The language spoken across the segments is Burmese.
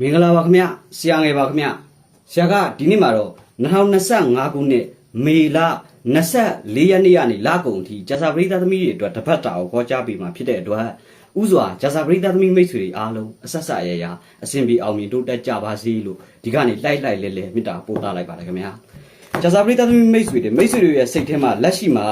မင်္ဂလာပါခင်ဗျဆရာငယ်ပါခင်ဗျဆရာကဒီနေ့မှာတော့2025ခုနှစ်မေလ24ရက်နေ့ကနေလကုန်အထိဂျာစာပရိသတ်သမီးတွေအတွက်တပတ်တာကိုခေါ်ကြားပေးမှာဖြစ်တဲ့အတွက်ဥစွာဂျာစာပရိသတ်သမီးမိတ်ဆွေတွေအားလုံးအဆက်ဆက်ရရအစဉ်ပြေအောင်မြင်တိုးတက်ကြပါစေလို့ဒီကနေ့လိုက်လိုက်လဲလဲမေတ္တာပို့သလိုက်ပါတယ်ခင်ဗျာဂျာစာပရိသတ်သမီးမိတ်ဆွေတွေမိတ်ဆွေတွေရဲ့စိတ်ထဲမှာလက်ရှိမှာ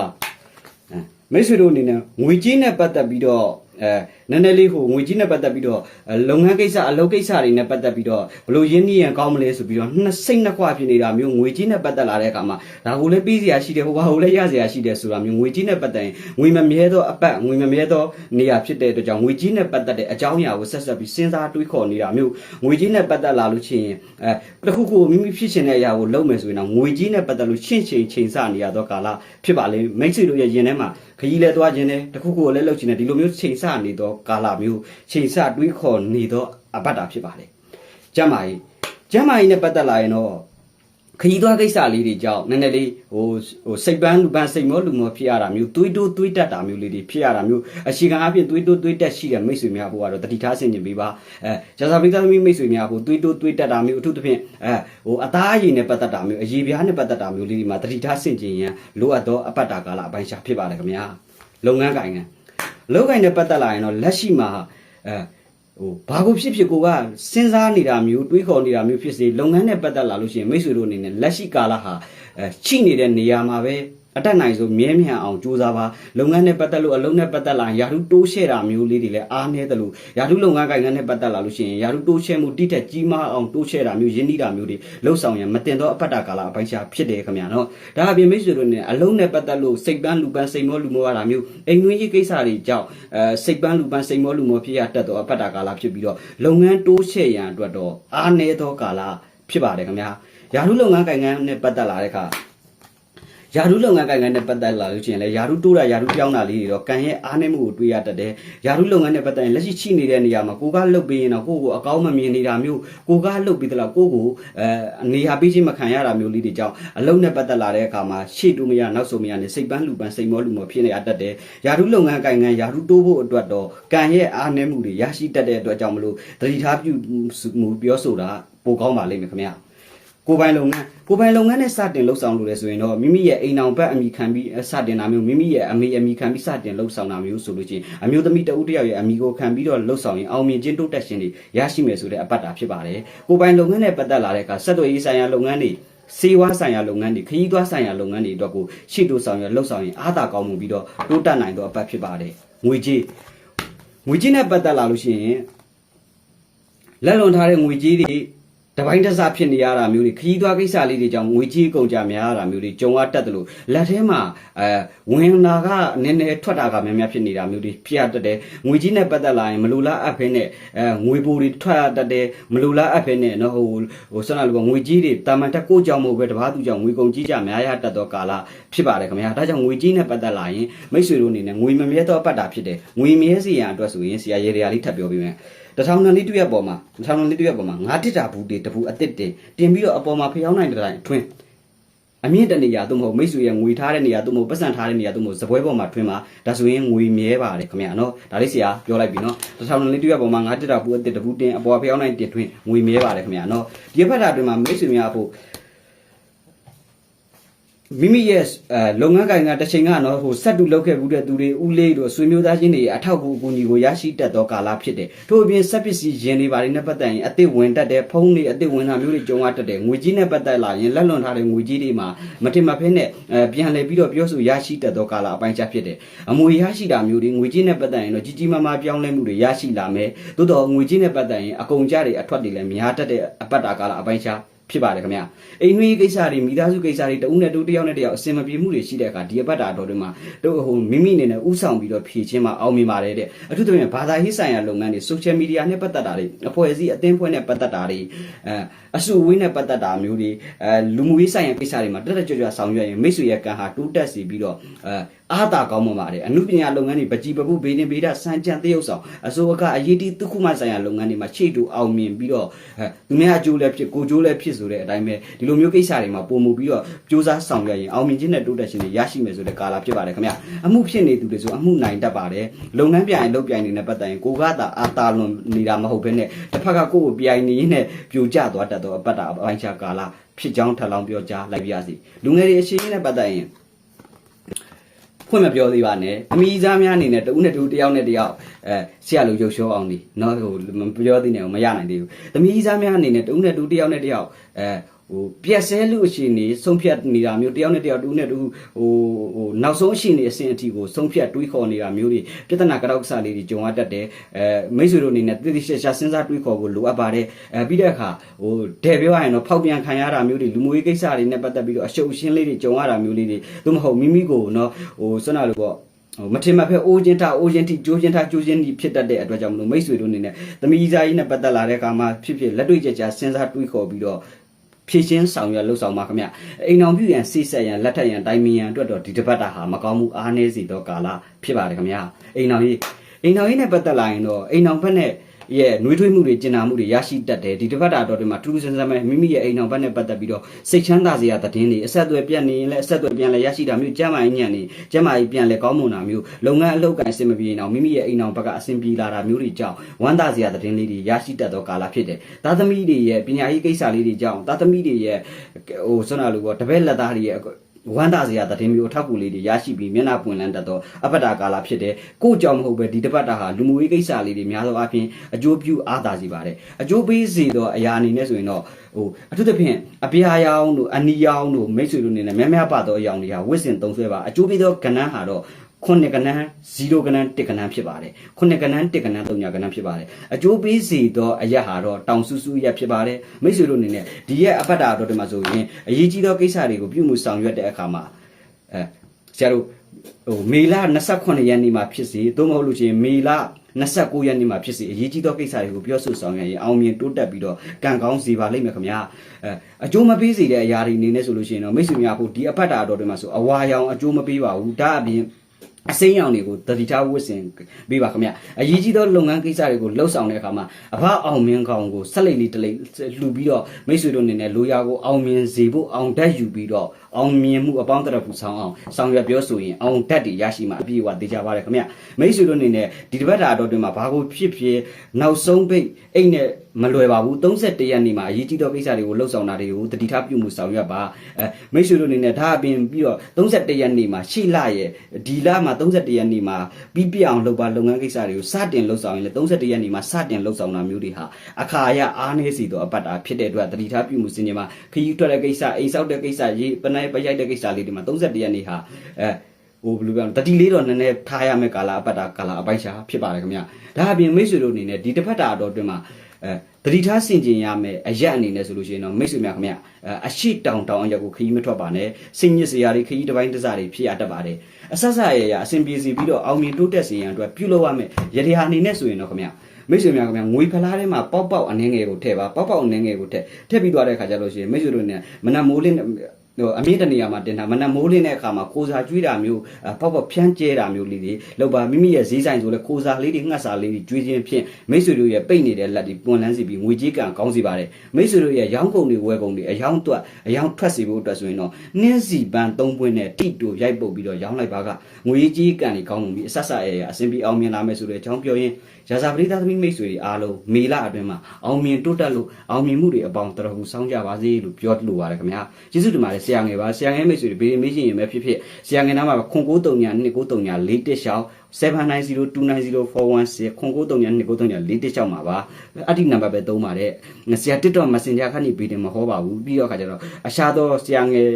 အဲမိတ်ဆွေတို့အနေနဲ့ငွေကြီးနဲ့ပတ်သက်ပြီးတော့အဲနည်းနည်းလေးဟိုငွေကြီးနဲ့ပတ်သက်ပြီးတော့အဲလုပ်ငန်းကိစ္စအလုပ်ကိစ္စတွေနဲ့ပတ်သက်ပြီးတော့ဘလို့ရင်းနှီးရန်ကောင်းမလဲဆိုပြီးတော့နှစ်စိတ်နှစ်ခွဖြစ်နေတာမျိုးငွေကြီးနဲ့ပတ်သက်လာတဲ့အခါမှာဒါကိုလည်းပြီးစရာရှိတယ်ဟိုဘာကိုလည်းရစရာရှိတယ်ဆိုတာမျိုးငွေကြီးနဲ့ပတ်သက်ရင်ငွေမမြဲသောအပတ်ငွေမမြဲသောနေရာဖြစ်တဲ့အတွက်ကြောင့်ငွေကြီးနဲ့ပတ်သက်တဲ့အကြောင်းအရာကိုဆက်ဆက်ပြီးစဉ်းစားတွေးခေါ်နေတာမျိုးငွေကြီးနဲ့ပတ်သက်လာလို့ရှိရင်အဲတစ်ခုခုမိမိဖြစ်ချင်တဲ့အရာကိုလုပ်မယ်ဆိုရင်တော့ငွေကြီးနဲ့ပတ်သက်လို့ရှင့်ချိန်ချိန်ဆနေရတော့ကာလဖြစ်ပါလေမိတ်ဆွေတို့ရဲ့ယင်ထဲမှာခကြီးလဲသွားခြင်းနဲ့တစ်ခုခုကိုလည်းလုပ်ခြင်းနဲ့ဒီလိုမျိုးချိန်ဆနေတော့ကာလမျိုးချိန်ဆတွေးခေါ်နေတော့အပတ်တာဖြစ်ပါလေကျမ်းမာရေးကျမ်းမာရေးနဲ့ပတ်သက်လာရင်တော့ခကြီးသွားကိစ္စလေးတွေကြောင့်နည်းနည်းလေးဟိုဟိုစိတ်ပန်းလူပန်းစိတ်မောလူမောဖြစ်ရတာမျိုးတွေးတိုးတွေးတက်တာမျိုးလေးတွေဖြစ်ရတာမျိုးအရှိခံအပြင်တွေးတိုးတွေးတက်ရှိတဲ့မိတ်ဆွေများဘုရားတော့တတိထားဆင်ခြင်ပေးပါအဲဇာစာပိသသမီးမိတ်ဆွေများဘုတွေးတိုးတွေးတက်တာမျိုးအထူးသဖြင့်အဲဟိုအသားအရည်နဲ့ပတ်သက်တာမျိုးအရည်ပြားနဲ့ပတ်သက်တာမျိုးလေးတွေမှာတတိထားဆင်ခြင်ရန်လိုအပ်သောအပတ်တာကာလအပိုင်းရှာဖြစ်ပါတယ်ခင်ဗျာလုပ်ငန်းကိုင်ငံ လုပ်ကိုင်နဲ့ပတ်သက်လာရင်တော့လက်ရှိမှာအဲဟိုဘာကိုဖြစ်ဖြစ်ကိုကစဉ်းစားနေတာမျိုးတွေးခေါ်နေတာမျိုးဖြစ်စေလုပ်ငန်းနဲ့ပတ်သက်လာလို့ရှိရင်မိတ်ဆွေတို့အနေနဲ့လက်ရှိကာလဟာအဲချိနေတဲ့နေရာမှာပဲ အတက်နိုင်ဆုံးမြဲမြံအောင်ကြိုးစားပါလုပ်ငန်းနဲ့ပတ်သက်လို့အလုံးနဲ့ပတ်သက်လာရင်ယာထုတိုးရှဲတာမျိုးလေးတွေလည်းအားနည်းတယ်လို့ယာထုလုပ်ငန်းကိုင်ငန်းနဲ့ပတ်သက်လာလို့ရှိရင်ယာထုတိုးရှဲမှုတိတက်ကြီးမားအောင်တိုးရှဲတာမျိုးရင်းနှီးတာမျိုးတွေလှုပ်ဆောင်ရန်မတင်တော့အပတ်တာကာလအပိုင်းခြားဖြစ်တယ်ခင်ဗျာနော်ဒါအပြင်မိတ်ဆွေတို့အနေနဲ့အလုံးနဲ့ပတ်သက်လို့စိတ်ပန်းလူပန်းစိတ်မောလူမောရတာမျိုးအိမ်တွင်းရေးကိစ္စတွေကြောင့်အဲစိတ်ပန်းလူပန်းစိတ်မောလူမောဖြစ်ရတတ်တော့အပတ်တာကာလဖြစ်ပြီးတော့လုပ်ငန်းတိုးရှဲရန်အတွက်တော့အားနည်းသောကာလဖြစ်ပါတယ်ခင်ဗျာယာထုလုပ်ငန်းကိုင်ငန်းနဲ့ပတ်သက်လာတဲ့အခါ ယာရုလုပ်ငန်းကိုင်ငန်းနဲ့ပတ်သက်လာလို့ရှိရင်လည်းယာရုတိုးတာယာရုပြောင်းတာလေးတွေတော့ကံရဲ့အားနည်းမှုကိုတွေးရတတ်တယ်။ယာရုလုပ်ငန်းနဲ့ပတ်သက်ရင်လက်ရှိရှိနေတဲ့နေရာမှာကိုကလှုပ်ပေးရင်တော့ကိုကိုအကောင်းမမြင်နေတာမျိုးကိုကလှုပ်ပြီးသလားကိုကိုအဲနေရာပေးခြင်းမခံရတာမျိုးလေးတွေကြောင့်အလုံးနဲ့ပတ်သက်လာတဲ့အခါမှာရှေ့တူမရနောက်ဆုံးမရနဲ့စိတ်ပန်းလူပန်းစိတ်မောလူမောဖြစ်နေရတတ်တယ်။ယာရုလုပ်ငန်းကိုင်ငန်းယာရုတိုးဖို့အတွက်တော့ကံရဲ့အားနည်းမှုတွေရရှိတတ်တဲ့အတွက်ကြောင့်မလို့သတိထားပြုမှုပြောဆိုတာပိုကောင်းပါလိမ့်မယ်ခင်ဗျာ။ ကိုယ်ပိုင်လုပ်ငန်းကိုယ်ပိုင်လုပ်ငန်းနဲ့စတင်လှုပ်ဆောင်လို့လဲဆိုရင်တော့မိမိရဲ့အိမ်အောင်ဘက်အမိခံပြီးစတင်တာမျိုးမိမိရဲ့အမေအမိခံပြီးစတင်လှုပ်ဆောင်တာမျိုးဆိုလို့ချင်းအမျိုးသမီးတဦးတယောက်ရဲ့အမိကိုခံပြီးတော့လှုပ်ဆောင်ရင်အောင်မြင်ခြင်းတိုးတက်ခြင်းတွေရရှိမယ်ဆိုတဲ့အပတ်တာဖြစ်ပါတယ်ကိုယ်ပိုင်လုပ်ငန်းနဲ့ပတ်သက်လာတဲ့အခါဆက်သွယ်ရေးဆိုင်ရာလုပ်ငန်းတွေစေဝါဆိုင်ရာလုပ်ငန်းတွေခရီးသွားဆိုင်ရာလုပ်ငန်းတွေအတွက်ကိုရှေ့တိုးဆောင်ရလှုပ်ဆောင်ရင်အားသာကောင်းမှုပြီးတော့တိုးတက်နိုင်သောအပတ်ဖြစ်ပါတယ်ငွေကြေးငွေကြေးနဲ့ပတ်သက်လာလို့ရှိရင်လက်လွန်ထားတဲ့ငွေကြေးတွေ တပိုင်းတစဖြစ်နေရတာမျိုးတွေခရီးသွားကိစ္စလေးတွေကြောင့်ငွေကြေးကုန်ကြများရတာမျိုးတွေကြုံရတတ်တယ်လို့လက်ထဲမှာအဲဝင်လာကနည်းနည်းထွက်တာကများများဖြစ်နေတာမျိုးတွေဖြစ်ရတတ်တယ်ငွေကြေးနဲ့ပတ်သက်လာရင်မလိုလားအပ်ဖဲနဲ့အဲငွေပိုတွေထွက်ရတတ်တယ်မလိုလားအပ်ဖဲနဲ့နော်ဟိုဟိုဆက်လာလို့ငွေကြေးတွေတာမန်တက်ကိုကြောင့်မဟုတ်ပဲတပားသူကြောင့်ငွေကုန်ကြီးကြများရတတ်သောကာလဖြစ်ပါတယ်ခင်ဗျာဒါကြောင့်ငွေကြေးနဲ့ပတ်သက်လာရင်မိတ်ဆွေတို့အနေနဲ့ငွေမမြဲသောအပတ်တာဖြစ်တယ်ငွေမြဲစီရန်အတွက်ဆိုရင်ဆရာရေရာလေးထပ်ပြောပေးမယ် တထောင်တန်လေးတစ်ရက်ပေါ်မှာတထောင်တန်လေးတစ်ရက်ပေါ်မှာငါတစ်တာဘူးတေတဘူးအစ်စ်တင်တင်ပြီးတော့အပေါ်မှာဖျောင်းနိုင်တဲ့တိုင်းထွင်းအမြင့်တနေရာသို့မဟုတ်မိတ်ဆွေရဲ့ငွေထားတဲ့နေရာသို့မဟုတ်ပတ်စံထားတဲ့နေရာသို့မဟုတ်ဇပွဲပေါ်မှာထွင်းမှာဒါဆိုရင်ငွေမြဲပါတယ်ခင်ဗျာနော်ဒါလေးဆရာပြောလိုက်ပြီနော်တထောင်တန်လေးတစ်ရက်ပေါ်မှာငါတစ်တာဘူးအစ်စ်တဘူးတင်အပေါ်ဖျောင်းနိုင်တင်ထွင်းငွေမြဲပါတယ်ခင်ဗျာနော်ဒီဘက်တာအတွင်းမှာမိတ်ဆွေများဖို့ မိမိရဲ့အဲလုပ်ငန်းကိုင်ကတစ်ချိန်ကနော်ဟိုဆက်တူလုပ်ခဲ့ဘူးတဲ့သူတွေဥလေးတို့ဆွေမျိုးသားချင်းတွေအထောက်အကူအကူညီကိုရရှိတတ်သောကာလဖြစ်တယ်ထို့အပြင်ဆက်ပစ္စည်းယင်တွေပါတွေနဲ့ပတ်သက်ရင်အစ်စ်ဝင်တတ်တယ်ဖုန်းတွေအစ်စ်ဝင်တာမျိုးတွေကြုံရတတ်တယ်ငွေကြီးနဲ့ပတ်သက်လာရင်လက်လွန်ထားတဲ့ငွေကြီးတွေမှာမထင်မဖဲနဲ့အဲပြန်လည်ပြီးတော့ပြောဆိုရရှိတတ်သောကာလအပိုင်းခြားဖြစ်တယ်အမွေရရှိတာမျိုးတွေငွေကြီးနဲ့ပတ်သက်ရင်တော့ကြီးကြီးမားမားပြောင်းလဲမှုတွေရရှိလာမယ်သို့တော့ငွေကြီးနဲ့ပတ်သက်ရင်အကုန်ကြတွေအထွက်တွေလည်းများတတ်တဲ့အပတ်တာကာလအပိုင်းခြား ဖြစ်ပါတယ်ခင်ဗျာအိမ်နွေးကိစ္စတွေမိသားစုကိစ္စတွေတဦးနဲ့တူတယောက်နဲ့တယောက်အစင်မပြေမှုတွေရှိတဲ့အခါဒီအပတ်တာတော်တွေမှာတို့ဟိုမိမိအနေနဲ့ဥဆောင်ပြီးတော့ဖြည့်ချင်းမှာအောင်မြင်ပါတယ်တဲ့အထူးသဖြင့်ဘာသာရေးဆိုင်ရာလုပ်ငန်းတွေ social media နဲ့ပတ်သက်တာတွေအဖွဲ့အစည်းအသင်းဖွဲ့နဲ့ပတ်သက်တာတွေအဲအစုအဝေးနဲ့ပတ်သက်တာမျိုးတွေအဲလူမှုရေးဆိုင်ရာကိစ္စတွေမှာတက်တက်ကြွကြွဆောင်ရွက်ရင်မိတ်ဆွေရဲ့ကံဟာတိုးတက်စီပြီးတော့အဲအားသာကောင်းမှပါတယ်အမှုပညာလုပ်ငန်းတွေပကြီးပပုဘေးနေဘေးဒစံကြံတရုပ်ဆောင်အစိုးရကအရေးတီးတစ်ခုမှဆိုင်ရာလုပ်ငန်းတွေမှာရှေ့တူအောင်မြင်ပြီးတော့အဲသူများအကျိုးလည်းဖြစ်ကိုကျိုးလည်းဖြစ်ဆိုတဲ့အတိုင်းပဲဒီလိုမျိုးကိစ္စတွေမှာပုံမှုပြီးတော့စူးစမ်းဆောင်ရွက်ရင်အောင်မြင်ခြင်းနဲ့တိုးတက်ခြင်းတွေရရှိမယ်ဆိုတဲ့ကာလဖြစ်ပါတယ်ခင်ဗျအမှုဖြစ်နေသူတွေဆိုအမှုနိုင်တတ်ပါတယ်လုပ်ငန်းပြိုင်လုပ်ပြိုင်နေတဲ့ပတ်သက်ရင်ကိုကသာအာတာလွန်နေတာမဟုတ်ဘဲနဲ့တစ်ဖက်ကကိုယ့်ကိုပြိုင်နေရင်းနဲ့ပြိုကျသွားတတ်တော့အပတ်တာအပိုင်းခြားကာလဖြစ်ကြောင်းထပ်လောင်းပြောကြားလိုက်ပါရစေလူငယ်တွေအရှိန်နဲ့ပတ်သက်ရင် ဖွင့်မပြောသေးပါနဲ့အမိသားများအနေနဲ့တဦးနဲ့တဦးတယောက်နဲ့တယောက်အဲဆရာလိုရုပ်ရှောအောင်ဒီနော်ဟိုမပြောသေးနဲ့မရနိုင်သေးဘူးသမီးသားများအနေနဲ့တဦးနဲ့တဦးတယောက်နဲ့တယောက်အဲဟိုပြက်ဆဲလူအရှင်နေဆုံးဖြတ်နေတာမျိုးတယောက်နဲ့တယောက်တဦးနဲ့တဦးဟိုဟိုနောက်ဆုံးအရှင်နေအဆင့်အထိကိုဆုံးဖြတ်တွေးခေါ်နေတာမျိုးတွေပြဿနာကြောက်စားလေးတွေကြုံရတတ်တယ်အဲမိတ်ဆွေတို့အနေနဲ့တည်တည်ရှာရှာစဉ်းစားတွေးခေါ်ဖို့လိုအပ်ပါတယ်အဲပြီးတဲ့အခါဟိုတဲ့ပြောရရင်တော့ဖောက်ပြန်ခံရတာမျိုးတွေလူမျိုးရေးကိစ္စတွေနဲ့ပတ်သက်ပြီးတော့အရှုပ်အရှင်းလေးတွေကြုံရတာမျိုးလေးတွေသို့မဟုတ်မိမိကိုနော်ဟိုဆွမ်းနာလို့ပေါ့ဟိုမထင်မှတ်ဖဲအိုးချင်းထားအိုးချင်းထိကျိုးချင်းထားကျိုးချင်းထိဖြစ်တတ်တဲ့အတွက်ကြောင့်မလို့မိတ်ဆွေတို့အနေနဲ့သမီးစားကြီးနဲ့ပတ်သက်လာတဲ့အခါမှာဖြစ်ဖြစ်လက်တွေ့ကြကြစဉ်းစားတွေးခေါ်ပြီးတော့ ဖြည့်ချင်းဆောင်ရွက်လှုပ်ဆောင်ပါခင်ဗျအိမ်အောင်ပြုရန်စိတ်ဆက်ရန်လက်ထက်ရန်တိုင်မင်ရန်အတွက်တော့ဒီတစ်ပတ်တာဟာမကောင်းမှုအားနည်းစေသောကာလဖြစ်ပါတယ်ခင်ဗျအိမ်အောင်ကြီးအိမ်အောင်ကြီးနဲ့ပတ်သက်လာရင်တော့အိမ်အောင်ဘက်နဲ့ ရဲ့နှွေးထွေးမှုတွေကျင်နာမှုတွေရရှိတတ်တယ်ဒီတစ်ပတ်တာတော့ဒီမှာထူးထူးဆန်းဆန်းပဲမိမိရဲ့အိမ်အောင်ဘက်နဲ့ပတ်သက်ပြီးတော့စိတ်ချမ်းသာစရာသတင်းတွေအဆက်အသွယ်ပြတ်နေရင်လည်းအဆက်အသွယ်ပြန်လဲရရှိတာမျိုးကျမ်းမာရေးညံ့နေကျမ်းမာရေးပြန်လဲကောင်းမွန်တာမျိုးလုပ်ငန်းအလုပ်ကိုင်အဆင်မပြေအောင်မိမိရဲ့အိမ်အောင်ဘက်ကအဆင်ပြေလာတာမျိုးတွေကြောင့်ဝမ်းသာစရာသတင်းလေးတွေရရှိတတ်သောကာလဖြစ်တယ်သားသမီးတွေရဲ့ပညာရေးကိစ္စလေးတွေကြောင့်သားသမီးတွေရဲ့ဟိုဆွမ်းနာလို့ပေါ့တပည့်လက်သားတွေရဲ့ ဝမ်းသာစရာသတင်းမျိုးအထောက်အကူလေးတွေရရှိပြီးမျက်နှာပွင့်လန်းတတ်သောအပတ္တကာလဖြစ်တယ်။ကို့ကြောင့်မဟုတ်ပဲဒီတပတ်တာဟာလူမှုရေးကိစ္စလေးတွေများသောအားဖြင့်အကျိုးပြုအားသာစေပါတယ်။အကျိုးပေးစေသောအရာအနေနဲ့ဆိုရင်တော့ဟိုအထူးသဖြင့်အပြာရောင်တို့အနီရောင်တို့မိတ်ဆွေတို့အနေနဲ့များများပါသောအယောင်တွေဟာဝစ်စင်သုံးဆွဲပါအကျိုးပေးသောကဏ္ဍဟာတော့ ခုနှစ်ကဏ္ဍ0ကဏ္ဍ1ကဏ္ဍဖြစ်ပါတယ်ခုနှစ်ကဏ္ဍ1ကဏ္ဍ3ကဏ္ဍဖြစ်ပါတယ်အကျိုးပေးစေသောအရက်ဟာတော့တောင်ဆူဆူရက်ဖြစ်ပါတယ်မိတ်ဆွေတို့အနေနဲ့ဒီရက်အပတ်တာတော့ဒီမှာဆိုရင်အရေးကြီးသောကိစ္စတွေကိုပြုမှုဆောင်ရွက်တဲ့အခါမှာအဲဆရာတို့ဟိုမေလ28ရက်နေ့မှာဖြစ်စီသို့မဟုတ်လို့ရှိရင်မေလ29ရက်နေ့မှာဖြစ်စီအရေးကြီးသောကိစ္စတွေကိုပြောဆိုဆောင်ရွက်ရင်အောင်မြင်တိုးတက်ပြီးတော့ကံကောင်းစေပါလိမ့်မယ်ခင်ဗျာအဲအကျိုးမပေးစေတဲ့အရာတွေအနေနဲ့ဆိုလို့ရှိရင်တော့မိတ်ဆွေများဖို့ဒီအပတ်တာတော့ဒီမှာဆိုအဝါရောင်အကျိုးမပေးပါဘူးဒါအပြင် အစိမ်းရောင်တွေကိုတတိထားဝတ်ဆင်ပေးပါခင်ဗျအရေးကြီးသောလုပ်ငန်းကိစ္စတွေကိုလှုပ်ဆောင်တဲ့အခါမှာအဘအောင်မြင်ကောင်ကိုဆက်လက်လေးတလေးလှူပြီးတော့မိတ်ဆွေတို့အနေနဲ့လိုရာကိုအောင်မြင်စေဖို့အောင်တတ်ယူပြီးတော့အောင်မြင်မှုအပေါင်းတရဖူဆောင်အောင်ဆောင်ရွက်ပြောဆိုရင်အောင်တတ်တွေရရှိမှာအပြည့်အဝသိကြပါရခင်ဗျမိတ်ဆွေတို့အနေနဲ့ဒီတစ်ပတ်တာတော့တွင်မှာဘာကိုဖြစ်ဖြစ်နောက်ဆုံးပိတ်အိတ်နဲ့ မလွယ်ပါဘူး31ရက်နေ့မှာအရေးကြီးသောကိစ္စတွေကိုလှုပ်ဆောင်တာတွေကိုတတိထားပြုမှုဆောင်ရွက်ပါအဲမိတ်ဆွေတို့အနေနဲ့ဒါအပြင်ပြီးတော့31ရက်နေ့မှာရှေ့လရဲ့ဒီလမှာ31ရက်နေ့မှာပြီးပြအောင်လုပ်ပါလုပ်ငန်းကိစ္စတွေကိုစတင်လှုပ်ဆောင်ရင်လည်း31ရက်နေ့မှာစတင်လှုပ်ဆောင်တာမျိုးတွေဟာအခါအရအားနည်းစီသောအပတ်တာဖြစ်တဲ့အတွက်တတိထားပြုမှုစင်ကြမှာခရီးထွက်တဲ့ကိစ္စအိမ်ဆောက်တဲ့ကိစ္စရေးပနိုင်ပရိုက်တဲ့ကိစ္စလေးတွေမှာ31ရက်နေ့ဟာအဲဟိုဘယ်လိုပြောတတိလေးတော့နည်းနည်းထားရမယ့်ကာလအပတ်တာကာလအပိုက်ရှာဖြစ်ပါတယ်ခင်ဗျဒါအပြင်မိတ်ဆွေတို့အနေနဲ့ဒီတစ်ဖက်တာတော့အတွင်းမှာ အဲတတိထားဆင်ကျင်ရမယ်အရက်အနေနဲ့ဆိုလို့ရှိရင်တော့မိတ်ဆွေများခင်ဗျအရှိတောင်တောင်အရက်ကိုခရီးမထွက်ပါနဲ့စင်ညစ်စရာတွေခရီးတစ်ပိုင်းတစ်စားတွေဖြစ်ရတတ်ပါတယ်အဆက်ဆက်ရရအဆင်ပြေစီပြီးတော့အောင်မြင်တိုးတက်စေရန်အတွက်ပြုလုပ်ရမယ်ရည်ရအနေနဲ့ဆိုရင်တော့ခင်ဗျမိတ်ဆွေများခင်ဗျငွေဖလားထဲမှာပေါက်ပေါက်အနေငယ်ကိုထည့်ပါပေါက်ပေါက်အနေငယ်ကိုထည့်ထည့်ပြီးသွားတဲ့ခါကျလို့ရှိရင်မိတ်ဆွေတို့နဲ့မနက်မိုးလင်းဟို အမြင့်တနေရာမှာတင်တာမနက်မိုးလင်းတဲ့အခါမှာကိုစာကျွေးတာမျိုးပေါက်ပေါက်ဖြန်းကျဲတာမျိုးလေးတွေလောက်ပါမိမိရဲ့ဈေးဆိုင်ဆိုလဲကိုစာလေးတွေငှက်စာလေးတွေကျွေးခြင်းဖြင့်မိတ်ဆွေတို့ရဲ့ပိတ်နေတဲ့လက်တွေပွန်လန်းစီပြီးငွေကြေးကံကောင်းစီပါတယ်မိတ်ဆွေတို့ရဲ့ရောင်းကုန်တွေဝယ်ကုန်တွေအယောင်းတွက်အယောင်းထွက်စီဖို့အတွက်ဆိုရင်တော့နှင်းစီပန်း၃ပွင့်နဲ့တိတူရိုက်ပုတ်ပြီးတော့ရောင်းလိုက်ပါကငွေကြေးကံတွေကောင်းပြီးအဆက်ဆက်ရရအစဉ်ပြီးအောင်မြင်လာမယ်ဆိုတဲ့အကြောင်းပြောရင်းရာဇာပရိသသမီးမိတ်ဆွေတွေအားလုံးမေလအတွင်းမှာအောင်မြင်တိုးတက်လို့အောင်မြင်မှုတွေအပေါင်းတော်ဟုဆောင်းကြပါစေလို့ပြောလိုပါတယ်ခင်ဗျာကျေးဇူးတင်ပါတယ်ဆရာငယ်ပါဆရာငယ်မိတ်ဆွေတွေဘေးမေးရှင်ရင်ပဲဖြစ်ဖြစ်ဆရာငယ်နားမှာခွန်ကိုးတုံညာ2939 4တက်ရှောင်း790290416ခွန်ကိုးတုံညာ2939 4တက်ရှောင်းမှာပါအတိနံပါတ်ပဲသုံးပါတယ်ဆရာ TikTok Messenger ခဏနေပြီးတယ်မဟောပါဘူးပြီးတော့ခါကျတော့အရှာတော့ဆရာငယ်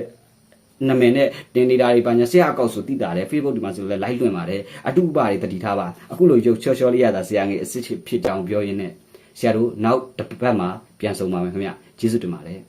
နာမည်နဲ့တင်နေတာတွေပါညာဆရာအကောက်ဆိုတည်တာတယ် Facebook ဒီမှာဆိုလဲ live လွှင့်ပါတယ်အတူပါတွေတတိထားပါအခုလိုရုပ်ချောချောလေးရတာဆရာငယ်အစ်စ်ဖြစ်ကြောင်ပြောရင်းနဲ့ဆရာတို့နောက်တစ်ပတ်မှာပြန်ဆုံပါမယ်ခင်ဗျကျေးဇူးတင်ပါတယ်